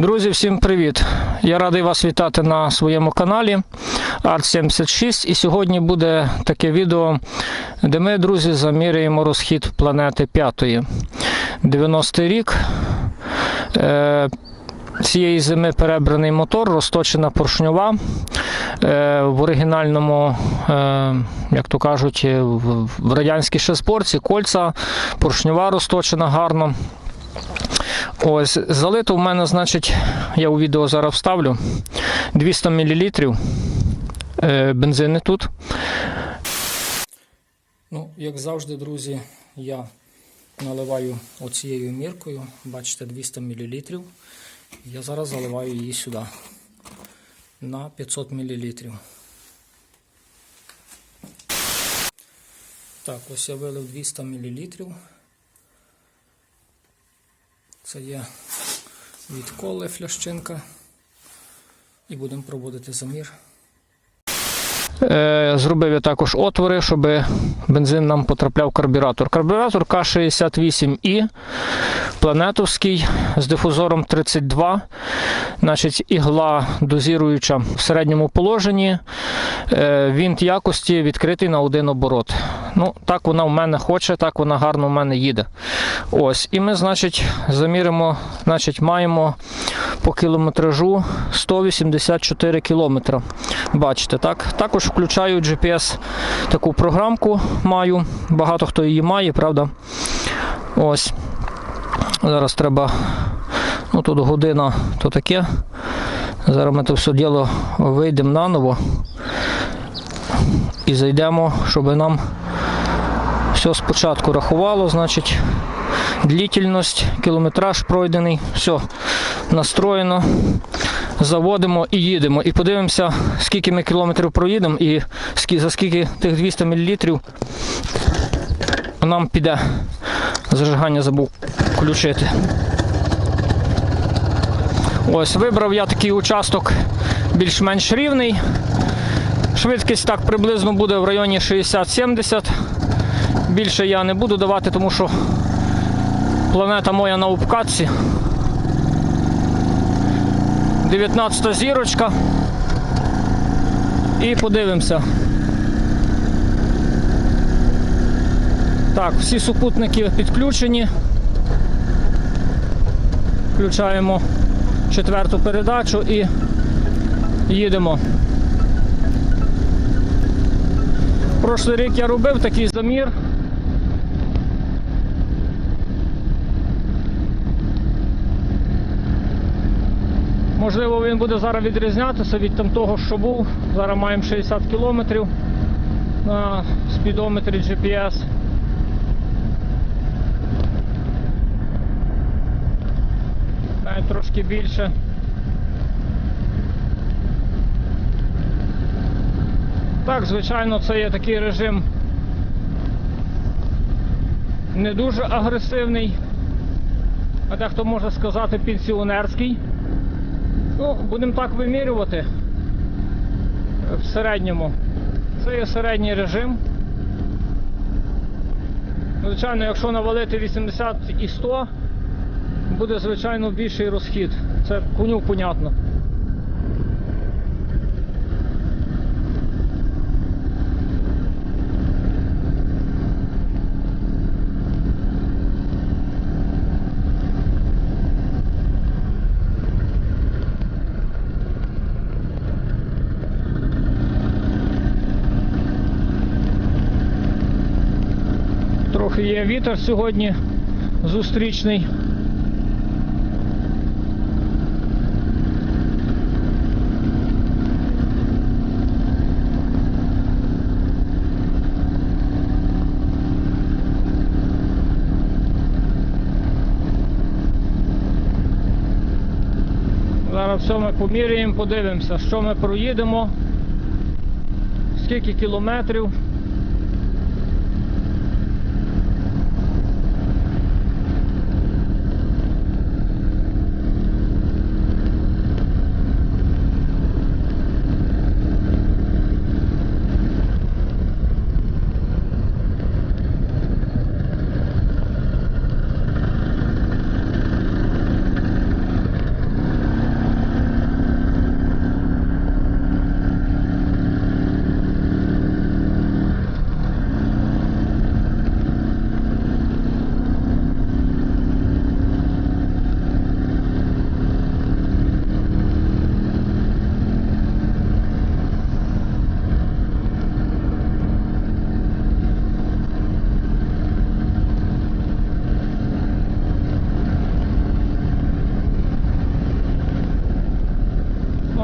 Друзі, всім привіт! Я радий вас вітати на своєму каналі Art76. І сьогодні буде таке відео, де ми, друзі, заміряємо розхід планети п'ятої. 90-й рік. Е, Цієї зими перебраний мотор, розточена поршньова. Е, в оригінальному, е, як то кажуть, в, радянській ще зборці кольця, поршньова розточена гарно. Ось, залито в мене, значить, я у відео зараз вставлю 200 мл е, бензини тут. Ну, як завжди, друзі, я наливаю оцією міркою, бачите, 200 мл. Я зараз заливаю її сюди на 500 мл. Так, ось я вилив 200 мл. Це є від коли. І будемо проводити замір. Е, Зробив я також отвори, щоб бензин нам потрапляв в карбюратор. Карбюратор К68І, планетовський з дифузором 32. Значить, ігла дозіруюча в середньому положенні. Е, Вінт якості відкритий на один оборот. Ну, так вона в мене хоче, так вона гарно в мене їде. Ось. І ми, значить, заміримо, значить, маємо по кілометражу 184 кілометри. Бачите, так? Також включаю GPS таку програмку маю. Багато хто її має, правда? Ось. Зараз треба. Ну тут година то таке. Зараз ми це все діло вийдемо наново і зайдемо, щоб нам все спочатку рахувало, значить, длительність, кілометраж пройдений, все настроєно. Заводимо і їдемо. І подивимося, скільки ми кілометрів проїдемо і за скільки тих 200 мл нам піде. Зажигання забув включити. Ось, вибрав я такий участок більш-менш рівний. Швидкість так приблизно буде в районі 60-70. Більше я не буду давати, тому що планета моя на обкатці. 19 зірочка. І подивимося. Так, всі супутники підключені. Включаємо четверту передачу і їдемо. Прошлий рік я робив такий замір. Можливо, він буде зараз відрізнятися від там того, що був. Зараз маємо 60 кілометрів на спідометрі GPS. Навіть трошки більше. Так, звичайно, це є такий режим не дуже агресивний, а дехто може сказати пенсіонерський. Ну, будемо так вимірювати в середньому. Це є середній режим. Звичайно, якщо навалити 80 і 100, буде звичайно більший розхід. Це коню понятно. Є вітер сьогодні зустрічний. Зараз все ми поміряємо, подивимося, що ми проїдемо, скільки кілометрів.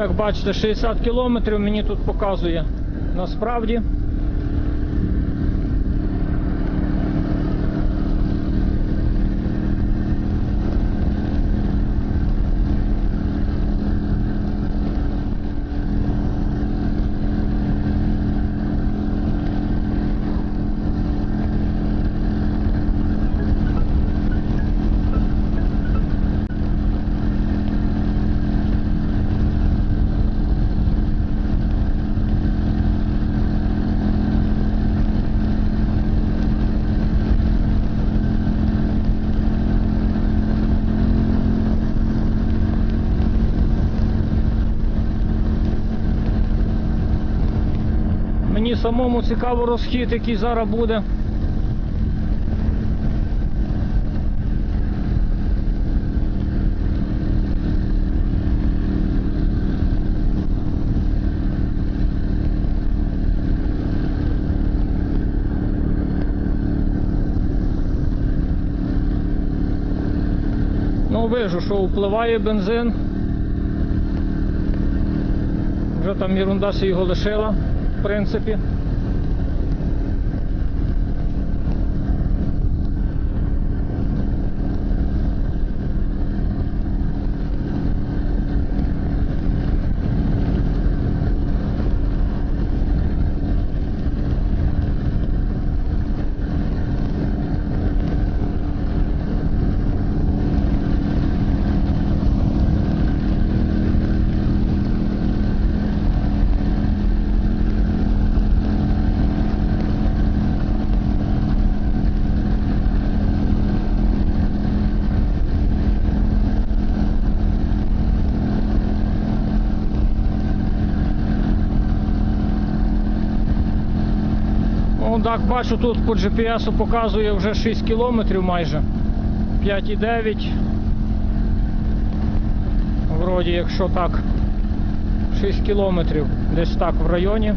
Як бачите, 60 кілометрів мені тут показує насправді. Мені самому цікаво розхід, який зараз буде. Ну, вижу, що впливає бензин. Вже там ерунда си його лишила, принципі. Ну так, бачу, тут по GPS показує вже 6 кілометрів майже. 5,9. Вроді, якщо так, 6 кілометрів. Десь так в районі.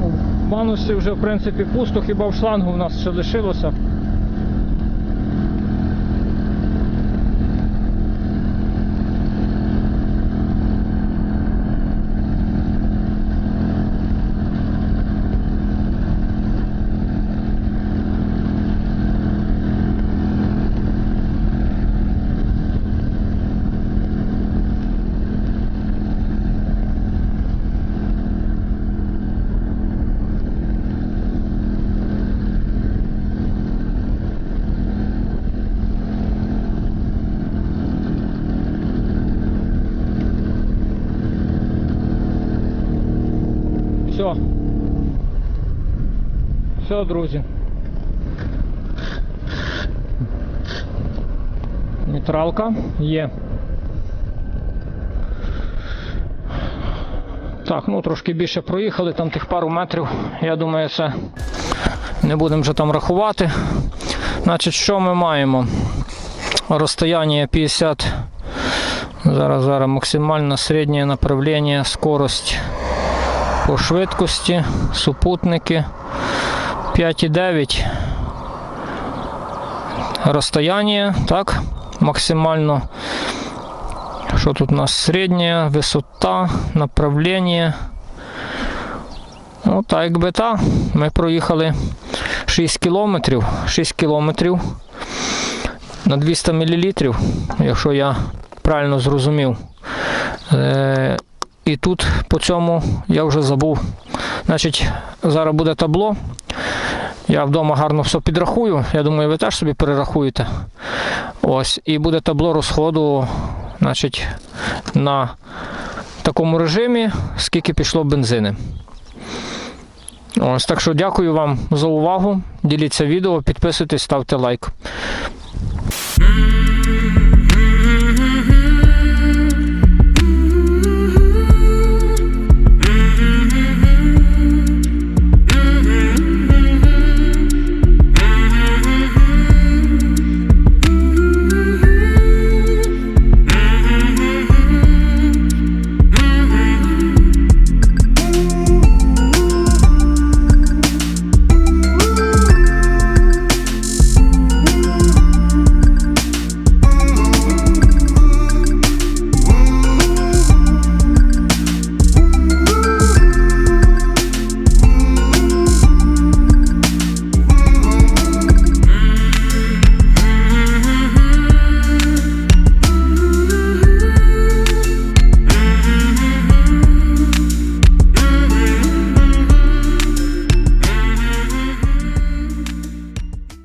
В Манусі вже в принципі пусто, хіба в шлангу в нас ще лишилося. Все. Все, друзі. Нейтралка є. Так, ну трошки більше проїхали, там тих пару метрів. Я думаю, це не будемо вже там рахувати. Значить, що ми маємо? Розстояние 50. Зараз, зараз максимально середнє направлення, скорость по швидкості, супутники 5,9. Розстояння, так, максимально. Що тут у нас середня, висота, направлення. Ну, так якби так. Ми проїхали 6 кілометрів. 6 кілометрів на 200 мл, якщо я правильно зрозумів. І тут по цьому я вже забув. Значить, зараз буде табло. Я вдома гарно все підрахую. Я думаю, ви теж собі перерахуєте. Ось. І буде табло розходу, значить, на такому режимі, скільки пішло бензини. Ось так що дякую вам за увагу. Діліться відео, підписуйтесь, ставте лайк.